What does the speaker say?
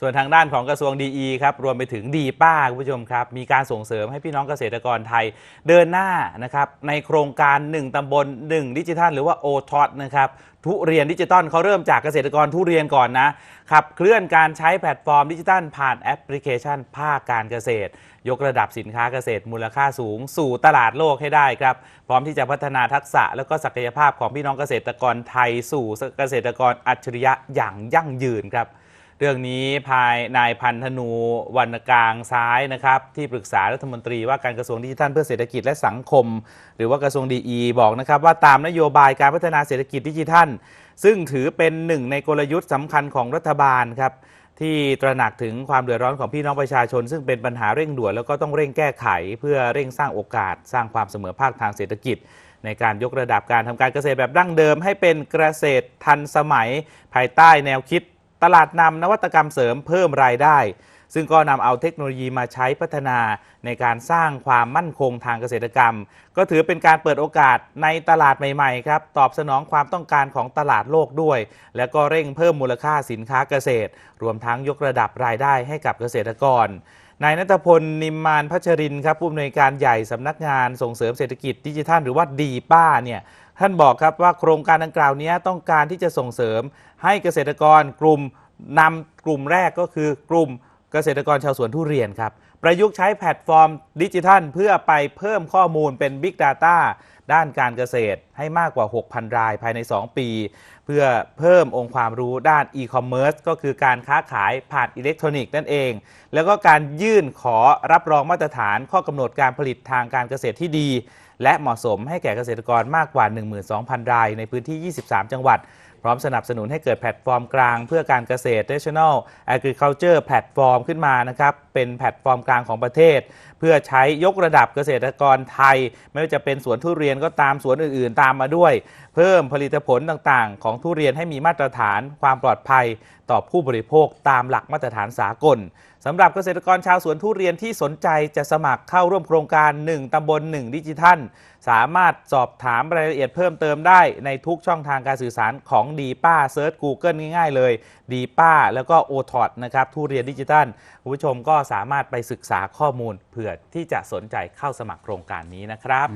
ส่วนทางด้านของกระทรวงดีครับรวมไปถึงดีป้าคุณผู้ชมครับ มีการส่งเสริมให้พี่น้องเกษตรกรไทยเดินหน้านะครับในโครงการ 1 ตำบล 1 ดิจิทัล หรือว่า o t o t นะครับทุเรียนดิจิตอลเขาเริ่มจากเกษตรกรทุเรียนก่อนนะขับเคลื่อนการใช้แพลตฟอร์มดิจิทัล ผ่านแอปพลิเคชันภาคการเกษตร ยกระดับสินค้าเกษตรมูลค่าสูง สู่ตลาดโลกให้ได้ครับ พร้อมที่จะพัฒนาทักษะและก็ศักยภาพของพี่น้องเกษตรกรไทยสู่เกษตรกรอัจฉริยะอย่างยั่งยืนครับ เรื่องนี้ภายนายพันธนูวรรณกลางซ้ายนะครับ ที่ปรึกษารัฐมนตรีว่าการกระทรวงดิจิทัลเพื่อเศรษฐกิจและสังคม หรือว่ากระทรวงดีบอกนะครับว่าตามนโยบายการพัฒนาเศรษฐกิจดิจิทัล ซึ่งถือเป็นหนึ่งในกลยุทธ์สำคัญของรัฐบาลครับที่ตระหนักถึงความเดือดร้อนของพี่น้องประชาชน ซึ่งเป็นปัญหาเร่งด่วนแล้วก็ต้องเร่งแก้ไข เพื่อเร่งสร้างโอกาส สร้างความเสมอภาคทางเศรษฐกิจ ในการยกระดับการทำการเกษตรแบบดั้งเดิม ให้เป็นเกษตรทันสมัย ภายใต้แนวคิด ตลาดนำนวัตกรรมเสริมเพิ่มรายได้ ซึ่งก็นำเอาเทคโนโลยีมาใช้พัฒนาในการสร้างความมั่นคงทางเกษตรกรรม ก็ถือเป็นการเปิดโอกาสในตลาดใหม่ๆครับตอบสนองความต้องการของตลาดโลกด้วย และก็เร่งเพิ่มมูลค่าสินค้าเกษตร รวมทั้งยกระดับรายได้ให้กับเกษตรกรนายนัทพลนิมมานพัชรินครับผู้อำนวยการใหญ่สำนักงานส่งเสริมเศรษฐกิจดิจิทัลหรือว่าดีป้าเนี่ย ท่านบอกครับว่าโครงการดังกล่าวนี้ต้องการที่จะส่งเสริมให้เกษตรกรกลุ่มนำกลุ่มแรกก็คือกลุ่มเกษตรกรชาวสวนทุเรียนครับ ประยุกต์ใช้แพลตฟอร์มดิจิทัล เพื่อไปเพิ่มข้อมูลเป็น Big Data ด้านการเกษตรให้มากกว่า 6,000 รายภายใน 2 ปี เพื่อเพิ่มองค์ความรู้ด้านอีคอมเมิร์ซก็คือการค้าขายผ่านอิเล็กทรอนิกส์นั่นเอง แล้วก็การยื่นขอรับรองมาตรฐานข้อกำหนดการผลิตทางการเกษตรที่ดี และเหมาะสมให้แก่เกษตรกรมากกว่า 12,000 ราย ในพื้นที่ 23 จังหวัด พร้อมสนับสนุนให้เกิดแพลตฟอร์มกลางเพื่อการเกษตร National Agriculture Platform ขึ้นมานะครับ เป็นแพลตฟอร์มกลางของประเทศ เพื่อใช้ยกระดับเกษตรกรไทย ไม่ว่าจะเป็นสวนทุเรียนก็ตามสวนอื่นๆ ตามมาด้วย เพิ่มผลิตผลต่างๆ ของทุเรียนให้มีมาตรฐานความปลอดภัยต่อผู้บริโภคตามหลักมาตรฐานสากลสำหรับเกษตรกรชาวสวนทุเรียนที่สนใจจะสมัครเข้าร่วมโครงการ 1ตำบล1ดิจิทัลสามารถสอบถามรายละเอียดเพิ่มเติมได้ในทุกช่องทางการสื่อสารของดีป้าเซิร์ช Google ง่ายๆ เลยดีป้าแล้วก็โอทอดนะครับทุเรียนดิจิทัลคุณผู้ชมก็สามารถไปศึกษาข้อมูลเผื่อที่จะสนใจเข้าสมัครโครงการนี้นะครับ